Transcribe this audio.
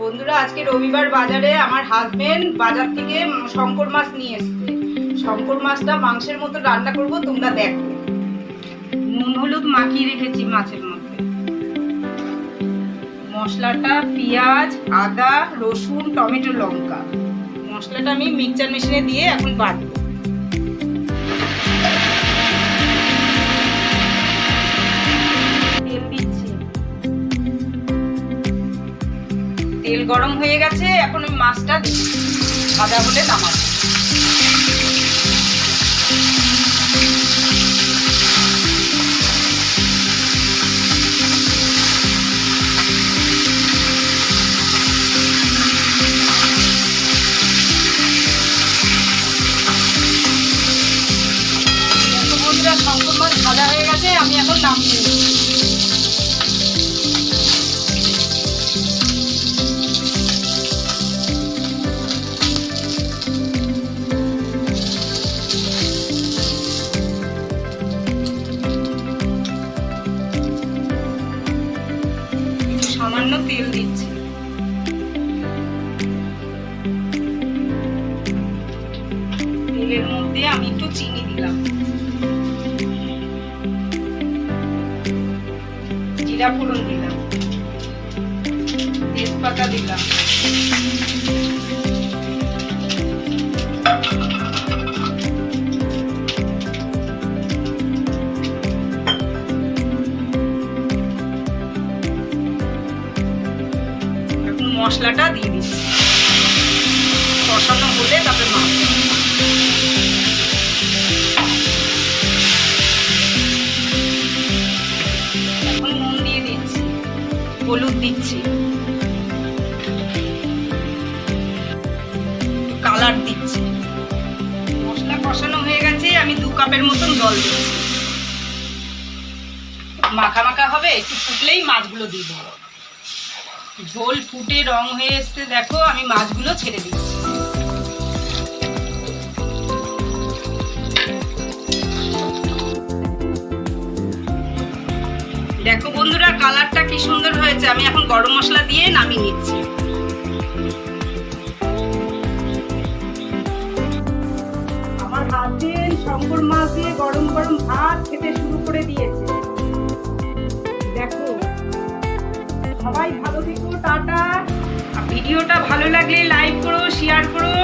বন্ধুরা, আজকে রবিবার বাজারে আমার হাজবেন্ড বাজার থেকে শঙ্কর মাছ নিয়ে এসছে। শঙ্কর মাছটা মাংসের মতো রান্না করব, তোমরা দেখো। নুন, হলুদ মাখিয়ে রেখেছি মাছের মধ্যে। মশলাটা পেঁয়াজ, আদা, রসুন, টমেটো, লঙ্কা। মশলাটা আমি মিক্সচার মেশিনে দিয়ে এখন বাটবো। তেল গরম হয়ে গেছে, এখন আমি মাছটা ভাজা হলে নামাবো। শঙ্কর মাছ ভাজা হয়ে গেছে, আমি এখন নামিয়ে সামান্য তেল দিচ্ছি। তেলের মধ্যে আমি একটু চিনি দিলাম। জিরা ফোড়ন দিলাম। তেজপাতা দিলাম। মশলাটা দিয়ে দিচ্ছি কষানো হলে তারপরে মাছ এখন দিচ্ছি, হলুদ দিচ্ছি। কালার দিচ্ছি। মশলা কষানো হয়ে গেছে, আমি দু কাপের মতন জল দিচ্ছি। মাখা মাখা হবে, একটু ফুটলেই মাছগুলো দিয়ে দেবো। ঝোল ফুটে রং হয়ে এসছে, দেখো, আমি মাছগুলো ছেড়ে দিচ্ছি। দেখো বন্ধুরা, কালারটা কি সুন্দর হয়েছে। আমি এখন গরম মশলা দিয়ে নামিয়ে নিচ্ছি। আমার হাজবেন্ড শঙ্কর মাছ দিয়ে গরম গরম ভাত খেতে শুরু করে দিয়েছে। ভিডিওটা ভালো লাগলে লাইক করো শেয়ার করো।